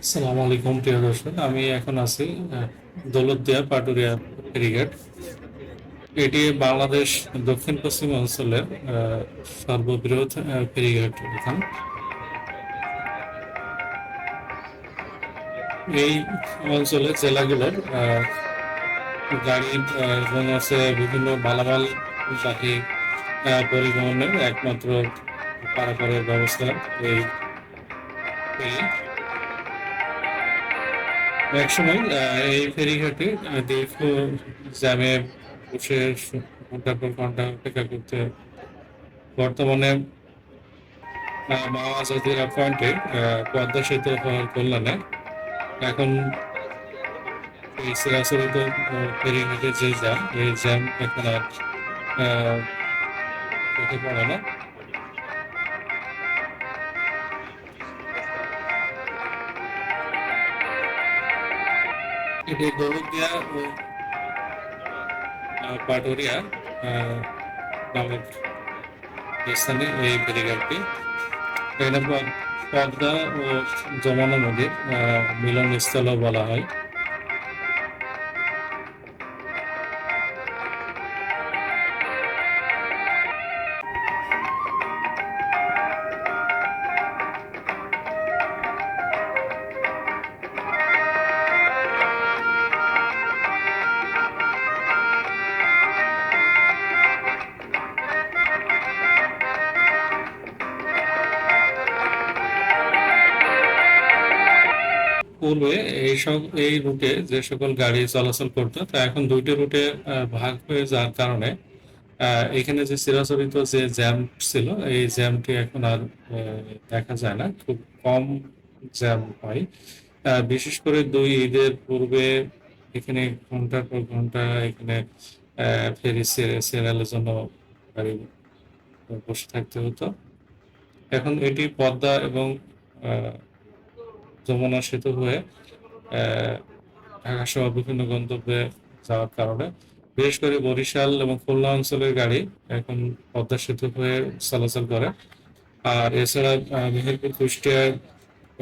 আসসালামু আলাইকুম প্রিয় দর্শক। আমি এখন আছি দৌলতদিয়া পাটুরিয়া ফেরিঘাট এটি বাংলাদেশ দক্ষিণ পশ্চিম অঞ্চলের সর্ববৃহৎ ফেরিঘাট এখান এই অঞ্চলের জেলাগুলোর গাড়ি এবং আছে বিভিন্ন মালামাল আহ, পরিবহনের একমাত্র পারাপারের ব্যবস্থা এই একসময় এই ফেরিঘাটে দীর্ঘ জ্যামে বসে ঘণ্টার পর ঘণ্টা অপেক্ষা করতে বর্তমানে আহ, মা আজাদিরা পয়েন্টে পদ্মা সেতু হওয়ার কল্যাণে। এখন এই আহ, ফেরিঘাটে যে জ্যাম এই জ্যাম এখন আর চোখে পড়ে না। এটি দৌলতদিয়া ও পাটুরিয়া নামক স্থানে এই এখানে পদ্মা ও যমুনা নদীর মিলনস্থলও বলা হয় পূর্বে এই সব এই রুটে যে সকল গাড়ি চলাচল করতো, তা এখন দুইটি রুটে ভাগ হয়ে যাওয়ার কারণে এখানে যে চিরাচরিত যে জ্যাম ছিল, এই জ্যামটি এখন আর দেখা যায় না। খুব কম জ্যাম হয়। বিশেষ করে দুই ঈদের পূর্বে এখানে ঘণ্টার পর ঘণ্টা এখানে ফেরি সিরিয়ালের জন্য গাড়ি বসে থাকতে হতো। এখন এটি পদ্মা এবং যমুনা সেতু হয়ে ঢাকা সহ বিভিন্ন গন্তব্যে যাওয়ার কারণে। বিশেষ করে বরিশাল এবং খুলনা অঞ্চলের গাড়ি এখন পদ্মা সেতু হয়ে চলাচল করে। আর এছাড়া মেহেরপুর কুষ্টিয়া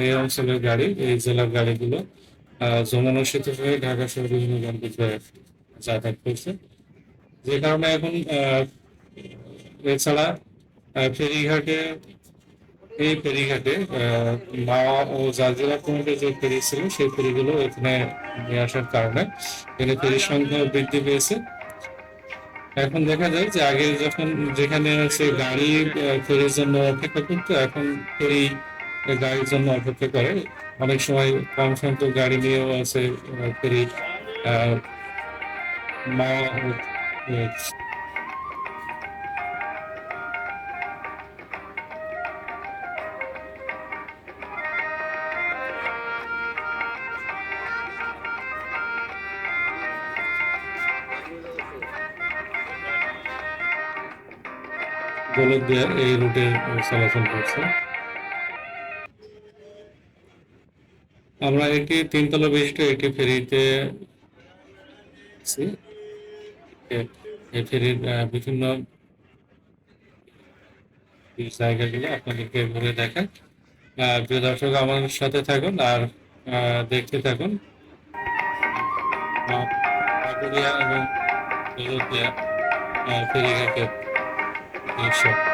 এই অঞ্চলের গাড়ি, এই জেলার গাড়িগুলো যমুনা সেতু হয়ে ঢাকা সহ বিভিন্ন গন্তব্যে যাতায়াত করছে। যে কারণে এখন এছাড়া ফেরিঘাটে এই ফেরিঘাটে মাওয়া ও জাজিরা পয়েন্টে যে ফেরি ছিল, সেই ফেরিগুলো এখানে নিয়ে আসার কারণে এখানে ফেরির সংখ্যা বৃদ্ধি পেয়েছে। এখন দেখা যায় যে আগে যখন যেখানে সে গাড়ি ফেরির জন্য অপেক্ষা করতো, এখন ফেরি গাড়ির জন্য অপেক্ষা করে। অনেক সময় কম সংখ্যক গাড়ি নিয়েও আছে ফেরি মাওয়া আহ, এই রুটে চলাচল করছে। আমরা একটি তিনতলা বিশিষ্ট একটি ফেরিতে এই ফেরির বিভিন্ন জায়গাগুলো আপনাদেরকে ঘুরে আহ, প্রিয় দর্শক আমার সাথে থাকুন আর দেখতে থাকুন। ফেরিঘাটের Isso.